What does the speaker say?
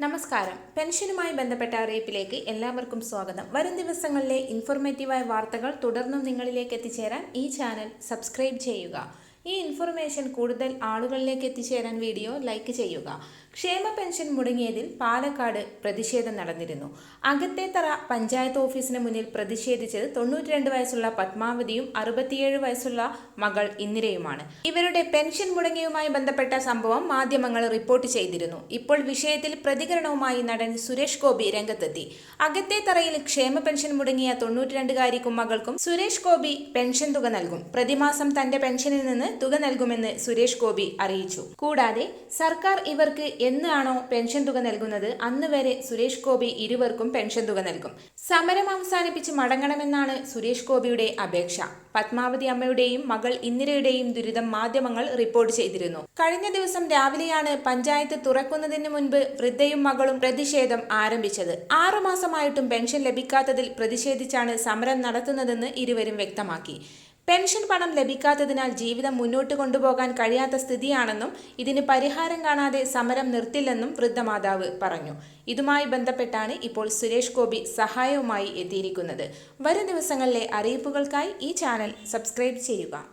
നമസ്കാരം. പെൻഷനുമായി ബന്ധപ്പെട്ട അറിയിപ്പിലേക്ക് എല്ലാവർക്കും സ്വാഗതം. വരും ദിവസങ്ങളിലെ ഇൻഫോർമേറ്റീവായ വാർത്തകൾ തുടർന്നും നിങ്ങളിലേക്ക് എത്തിച്ചേരാൻ ഈ ചാനൽ സബ്സ്ക്രൈബ് ചെയ്യുക. ഈ ഇൻഫർമേഷൻ കൂടുതൽ ആളുകളിലേക്ക് എത്തിച്ചേരാൻ വീഡിയോ ലൈക്ക് ചെയ്യുക. ക്ഷേമ പെൻഷൻ മുടങ്ങിയതിൽ പാലക്കാട് പ്രതിഷേധം നടന്നിരുന്നു. അകത്തേത്തറ പഞ്ചായത്ത് ഓഫീസിന് മുന്നിൽ പ്രതിഷേധിച്ചത് തൊണ്ണൂറ്റിരണ്ട് വയസ്സുള്ള പത്മാവതിയും അറുപത്തിയേഴ് വയസ്സുള്ള മകൾ ഇന്ദിരയുമാണ്. ഇവരുടെ പെൻഷൻ മുടങ്ങിയുമായി ബന്ധപ്പെട്ട സംഭവം മാധ്യമങ്ങൾ റിപ്പോർട്ട് ചെയ്തിരുന്നു. ഇപ്പോൾ വിഷയത്തിൽ പ്രതികരണവുമായി നടൻ സുരേഷ് ഗോപി രംഗത്തെത്തി. അകത്തേത്തറയിൽ ക്ഷേമ പെൻഷൻ മുടങ്ങിയ തൊണ്ണൂറ്റിരണ്ടുകാരിക്കും മകൾക്കും സുരേഷ് ഗോപി പെൻഷൻ തുക നൽകും. പ്രതിമാസം തന്റെ പെൻഷനിൽ നിന്ന് തുക നൽകുമെന്ന് സുരേഷ് ഗോപി അറിയിച്ചു. കൂടാതെ സർക്കാർ ഇവർക്ക് എന്നാണോ പെൻഷൻ തുക നൽകുന്നത് അന്ന് വരെ സുരേഷ് ഗോപി ഇരുവർക്കും പെൻഷൻ തുക നൽകും. സമരം അവസാനിപ്പിച്ച് മടങ്ങണമെന്നാണ് സുരേഷ് ഗോപിയുടെ അപേക്ഷ. പത്മാവതി അമ്മയുടെയും മകൾ ഇന്ദിരയുടെയും ദുരിതം മാധ്യമങ്ങൾ റിപ്പോർട്ട് ചെയ്തിരുന്നു. കഴിഞ്ഞ ദിവസം രാവിലെയാണ് പഞ്ചായത്ത് തുറക്കുന്നതിന് മുൻപ് വൃദ്ധയും മകളും പ്രതിഷേധം ആരംഭിച്ചത്. ആറുമാസമായിട്ടും പെൻഷൻ ലഭിക്കാത്തതിൽ പ്രതിഷേധിച്ചാണ് സമരം നടത്തുന്നതെന്ന് ഇരുവരും വ്യക്തമാക്കി. പെൻഷൻ പണം ലഭിക്കാത്തതിനാൽ ജീവിതം മുന്നോട്ട് കൊണ്ടുപോകാൻ കഴിയാത്ത സ്ഥിതിയാണെന്നും ഇതിന് പരിഹാരം കാണാതെ സമരം നിർത്തില്ലെന്നും വൃദ്ധമാതാവ് പറഞ്ഞു. ഇതുമായി ബന്ധപ്പെട്ടാണ് ഇപ്പോൾ സുരേഷ് ഗോപി സഹായവുമായി എത്തിയിരിക്കുന്നത്. വരും ദിവസങ്ങളിലെ അറിയിപ്പുകൾക്കായി ഈ ചാനൽ സബ്സ്ക്രൈബ് ചെയ്യുക.